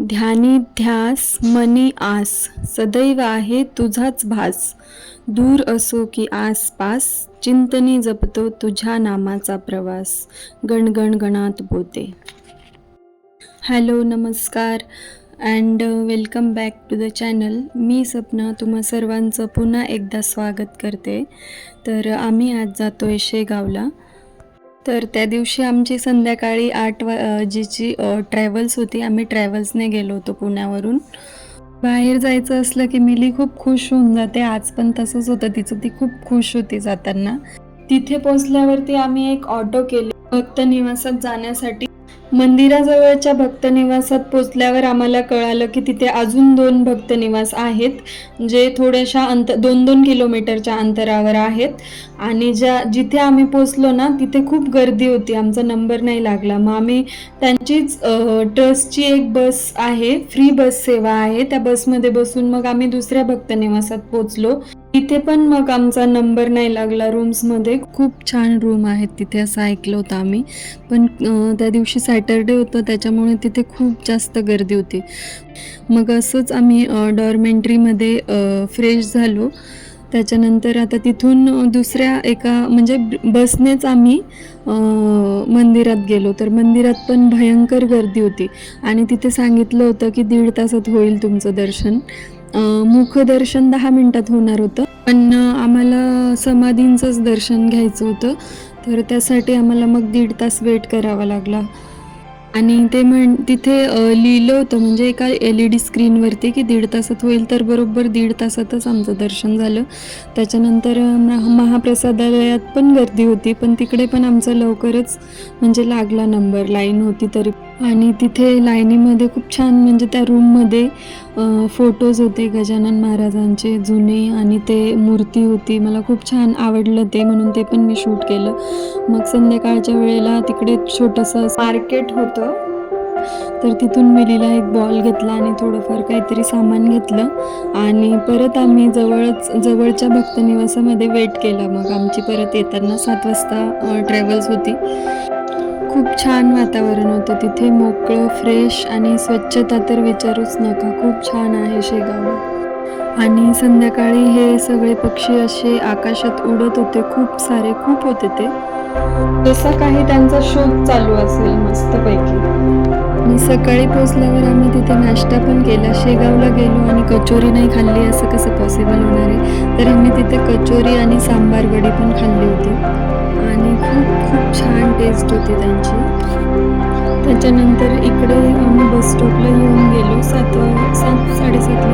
ध्यानी ध्यास मनी आस सदैव आहे तुझाच भास. दूर असो की आसपास चिंतनी जपतो तुझ्या नामाचा प्रवास. गणगण गणात बोते. हॅलो नमस्कार and welcome back to the channel. मी सपना तुम्हा सर्वांचं पुन्हा एकदा स्वागत करते. तर आम्ही आज जातो आहे शेगावला. तर त्या दिवशी आमची संध्याकाळी आठ वा जीची ट्रॅव्हल्स होती. आम्ही ट्रॅव्हल्सने गेलो होतो पुण्यावरून. बाहेर जायचं असलं की मिली खूप खुश होऊन जाते. आज पण तसंच होतं. तिचं ती खूप खुश होती जाताना. तिथे पोचल्यावरती आम्ही एक ऑटो केली. भक्त निवासात जाण्यासाठी मंदिराजवळच्या भक्त निवासात पोचल्यावर आम्हाला कळालं की तिथे अजून दोन भक्त निवास आहेत जे थोड्याशा अंत दोन दोन किलोमीटरच्या अंतरावर आहेत. आणि ज्या जिथे आम्ही पोचलो ना तिथे खूप गर्दी होती. आमचा नंबर नाही लागला. मग आम्ही त्यांचीच ट्रस्टची एक बस आहे फ्री बस सेवा आहे. त्या बसमध्ये बसून मग आम्ही दुसऱ्या भक्त निवासात पोचलो. तिथे पण मग आमचा नंबर नाही लागला. रूम्समध्ये खूप छान रूम आहेत तिथे असं ऐकलं होतं आम्ही. पण त्या दिवशी सॅटरडे होतं त्याच्यामुळे तिथे खूप जास्त गर्दी होती. मग असंच आम्ही डॉर्मेंट्रीमध्ये फ्रेश झालो. त्याच्यानंतर आता तिथून दुसऱ्या एका म्हणजे बसनेच आम्ही मंदिरात गेलो. तर मंदिरात पण भयंकर गर्दी होती. आणि तिथे सांगितलं होतं की दीड तासात होईल तुमचं दर्शन. मुखदर्शन दहा मिनटात होणार होतं. पण आम्हाला समाधींचंच दर्शन घ्यायचं होतं. तर त्यासाठी आम्हाला मग दीड तास वेट करावा लागला. आणि ते म्हण तिथे लिहिलं होतं म्हणजे एका एल ई डी स्क्रीनवरती की दीड तासात होईल तर बरोबर दीड तासातच आमचं दर्शन झालं. त्याच्यानंतर महा- महाप्रसादालयात पण गर्दी होती पण तिकडे पण आमचं लवकरच म्हणजे लागला नंबर लाईन होती तरी. आणि तिथे लाईनीमध्ये खूप छान म्हणजे त्या रूममध्ये फोटोज होते गजानन महाराजांचे जुने आणि ते मूर्ती होती. मला खूप छान आवडलं ते म्हणून ते पण मी शूट केलं. मग संध्याकाळच्या वेळेला तिकडे छोटंसं मार्केट होतं. तर तिथून मिलीला एक बॉल घेतला आणि थोडंफार काहीतरी सामान घेतलं. आणि परत आम्ही जवळच जवळच्या भक्तनिवासामध्ये वेट केला. मग आमची परत येताना सात वाजता ट्रॅव्हल्स होती. खूप छान वातावरण होतं. तिथे मोकळं फ्रेश आणि स्वच्छता तर विचारूच नका. खूप छान आहे शेगावला आणि संध्याकाळी हे सगळे पक्षी असे आकाशात उडत होते. खूप सारे खूप होते ते. जसा काही त्यांचा शोध चालू असेल मस्तपैकी. आणि सकाळी पोचल्यावर आम्ही तिथे नाश्ता पण केला. शेगावला गेलो आणि कचोरी नाही खाल्ली. असं कसं पॉसिबल होणार आहे? तर आम्ही तिथे कचोरी आणि सांबार वडी पण खाल्ली होती. आणि खूप खूप छान टेस्ट होती त्यांची. त्याच्यानंतर इकडे आम्ही बस स्टॉपला येऊन गेलो. सात सात साडेसात